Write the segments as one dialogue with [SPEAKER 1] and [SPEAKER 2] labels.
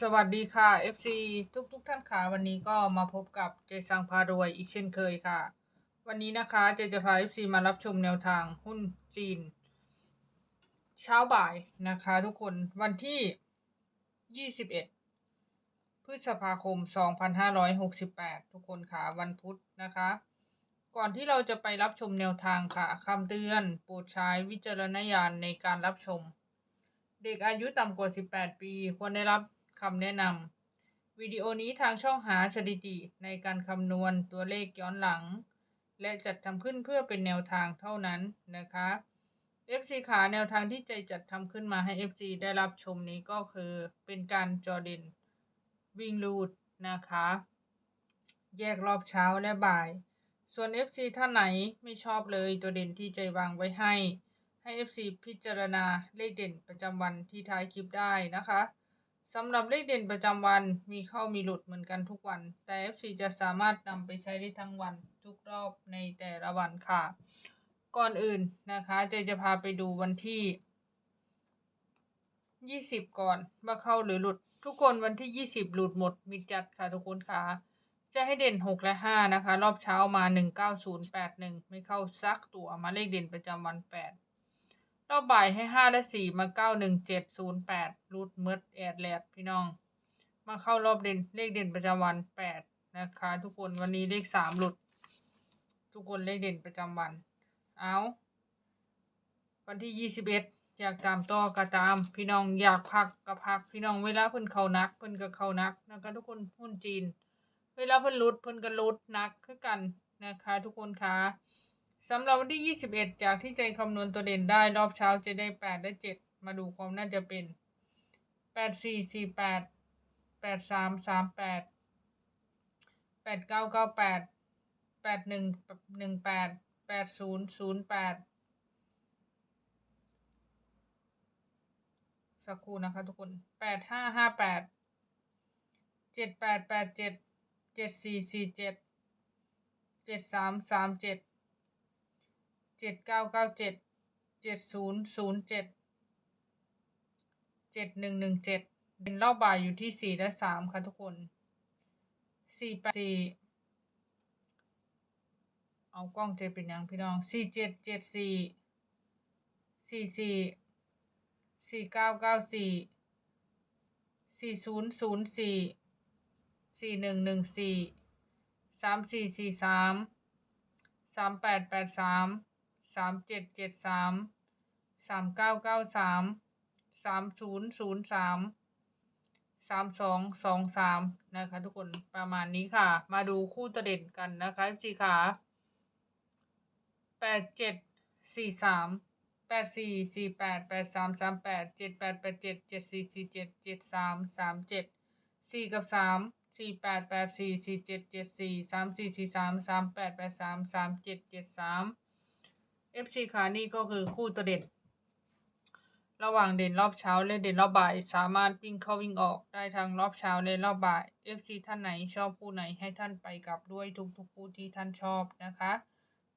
[SPEAKER 1] สวัสดีค่ะ FC ทุกทุกท่านค่ะวันนี้ก็มาพบกับเจสังพารวยอีกเช่นเคยค่ะ วันนี้นะคะเจจะพา FC มารับชมแนวทางหุ้นจีน เช้าบ่ายนะคะทุกคนวันที่ 21 พฤษภาคม 2568 ทุกคนค่ะวันพุธนะคะ ก่อนที่เราจะไปรับชมแนวทางค่ะคำเตือนโปรดใช้วิจารณญาณในการรับชม เด็กอายุต่ำกว่า 18 ปีควรได้รับ คำแนะนำวิดีโอนี้ทางช่องหาสถิติในการคำนวณตัวเลขย้อนหลัง และจัดทำขึ้นเพื่อเป็นแนวทางเท่านั้นนะคะ FC ขาแนวทางที่ใจจัดทำขึ้นมาให้ FC ได้รับชมนี้ก็คือเป็นการจอเดนวิ่งรูดนะคะ แยกรอบเช้าและบ่าย ส่วน FC ท่านไหนไม่ชอบเลยตัวเด่นที่ใจวางไว้ให้ ให้ FC พิจารณาเลขเด่นประจำวันที่ท้ายคลิปได้นะคะ สำหรับเลขเด่นประจำวันมีเข้ามีหลุดเหมือนกันทุกวัน แต่ FC จะสามารถนำไปใช้ได้ทั้งวันทุกรอบในแต่ละวันค่ะ ก่อนอื่นนะคะเจจะพาไปดูวันที่ 20 ก่อนว่าเข้าหรือหลุด ทุกคนวันที่ 20 หลุดหมดมิดจัดค่ะทุกคนค่ะ จะให้เด่น 6 และ 5 นะคะ รอบเช้ามา 19081 ไม่เข้าซักตัวมาเลขเด่นประจำวัน 8 รอบบ่ายให้5และ4มา91708รูดเมิดแอดแลดพี่น้อง มาเข้ารอบเด่นเลขเด่นประจำวัน8นะคะ ทุกคนวันนี้เลข3หลุด ทุกคนเลขเด่นประจำวัน เอาวันที่21อยากตามต่อก็ตามพี่น้องอยากพักก็พักพี่น้องเวลาเพิ่นเขานักเพิ่นก็เขานักนะคะทุกคนหุ้นจีน เวลาเพิ่นลดเพิ่นก็ลดนักคือกันนะคะ ทุกคนคะ สำหรับวันที่ 21 จากที่ใจคำนวณตัวเด่นได้รอบเช้าจะได้ 8 และ 7 มาดูความน่าจะเป็น 8 4 4 8 8 3 3 8 8 9 9 8 8 1 1 8 8 0 0 8สักครู่นะคะทุกคน8 5 5 8 7 8 8 7เจ็ดสี่สี่เจ็ด เจ็ดสามสามเจ็ด เจ็ดเก้าเก้าเจ็ดเจ็ดศูนย์ศูนย์เจ็ดเจ็ดหนึ่งหนึ่งเจ็ดเป็นรอบบ่ายอยู่ที่สี่และสามค่ะทุกคนสี่แปดสี่เอากล้องเจเป็นยังพี่น้องสี่เจ็ดเจ็ดสี่สี่สี่สี่เก้าเก้าสี่สี่ศูนย์ศูนย์สี่สี่หนึ่งหนึ่งสี่สามสี่สี่สามสามแปดแปดสาม สามเจ็ดเจ็ดสามสามเก้าเก้าสามสามศูนย์ศูนย์สามสามสองสองสามนะคะ ทุกคนประมาณนี้ค่ะ มาดูคู่ตัวเด่นกันนะคะสี่ขาแปดเจ็ดสี่สามแปดสี่สี่แปดแปดสามสามแปดเจ็ดแปดแปดเจ็ดเจ็ดสี่สี่เจ็ดเจ็ดสามสามเจ็ดสี่กับสามสี่แปดแปดสี่สี่เจ็ดเจ็ดสี่สามสี่สี่สามสามแปดแปดสามสามเจ็ดเจ็ดสาม เอฟซีขานี่ก็คือคู่ตัวเด่นระหว่างเด่นรอบเช้าและเด่นรอบบ่าย สามารถวิ่งเข้าวิ่งออกได้ทั้งรอบเช้าและรอบบ่ายเอฟซีท่านไหนชอบคู่ไหนให้ท่านไปกับด้วยทุกๆคู่ที่ท่านชอบนะคะ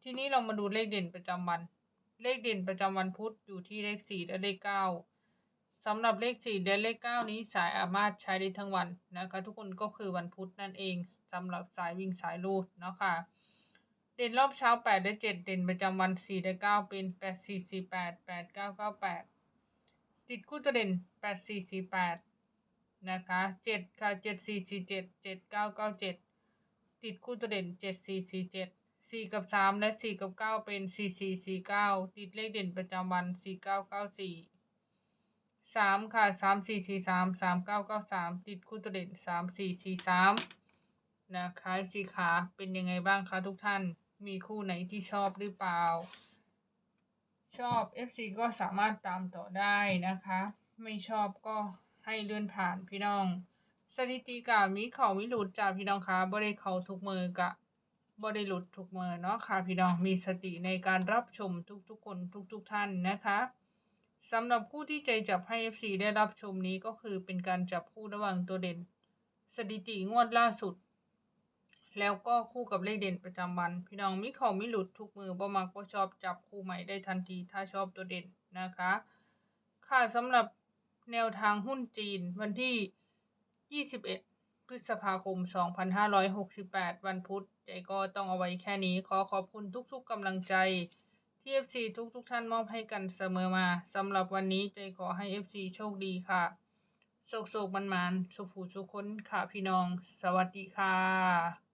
[SPEAKER 1] ทีนี้เรามาดูเลขเด่นประจำวัน เลขเด่นประจำวันพุธอยู่ที่เลขสี่และเลขเก้าสำหรับเลขสี่และเลขเก้านี้สายสามารถใช้ได้ทั้งวันนะคะ ทุกคนก็คือวันพุธนั่นเองสำหรับสายวิ่งสายรูดเนาะค่ะ เด่นรอบเช้าแปดและเจ็ดเด่นประจำวันสี่และเก้าเป็นแปดสี่สี่แปดแปดเก้าเก้าแปดติดคู่ตัวเด่นแปดสี่สี่แปดนะคะเจ็ดค่ะเจ็ดสี่สี่เจ็ดเจ็ดเก้าเก้าเจ็ดติดคู่ตัวเด่นเจ็ดสี่สี่เจ็ดสี่กับสามและสี่กับเก้าเป็นสี่สี่สี่เก้าติดเลขเด่นประจำวันสี่เก้าเก้าสี่สามค่ะสามสี่สี่สามสามเก้าเก้าสามติดคู่ตัวเด่นสามสี่สี่สามนะคะสี่ขาเป็นยังไงบ้างคะทุกท่าน มีคู่ไหนที่ชอบหรือเปล่า ชอบ FC ก็สามารถตามต่อได้นะคะ ไม่ชอบก็ให้เลื่อนผ่านพี่น้อง สถิติกามีเขามีหลุดจากพี่น้องคะบ่ได้เขาทุกมือกะบ่ได้หลุดทุกมือเนาะค่ะพี่น้องมีสติในการรับชมทุกๆคนทุกๆท่านนะคะสำหรับคู่ที่ใจจับให้ FC ได้รับชมนี้ก็คือเป็นการจับคู่ระหว่างตัวเด่น สถิติงวดล่าสุด แล้วก็คู่กับเลขเด่นประจำวัน พี่น้องมิเขามิหลุดทุกมือบ่มักบ่ชอบจับคู่ใหม่ได้ทันทีถ้าชอบตัวเด่นนะคะ ค่ะสำหรับแนวทางหุ้นจีนวันที่ 21 พฤษภาคม 2568 วันพุธใจก็ต้องเอาไว้แค่นี้ขอขอบคุณทุกๆกำลังใจที่ FC ทุกๆท่านมอบให้กันเสมอมาสำหรับวันนี้ใจขอให้ FC โชคดีค่ะโศกโศกมันมันสุขผูสุขคนค่ะพี่น้อง สวัสดีค่ะ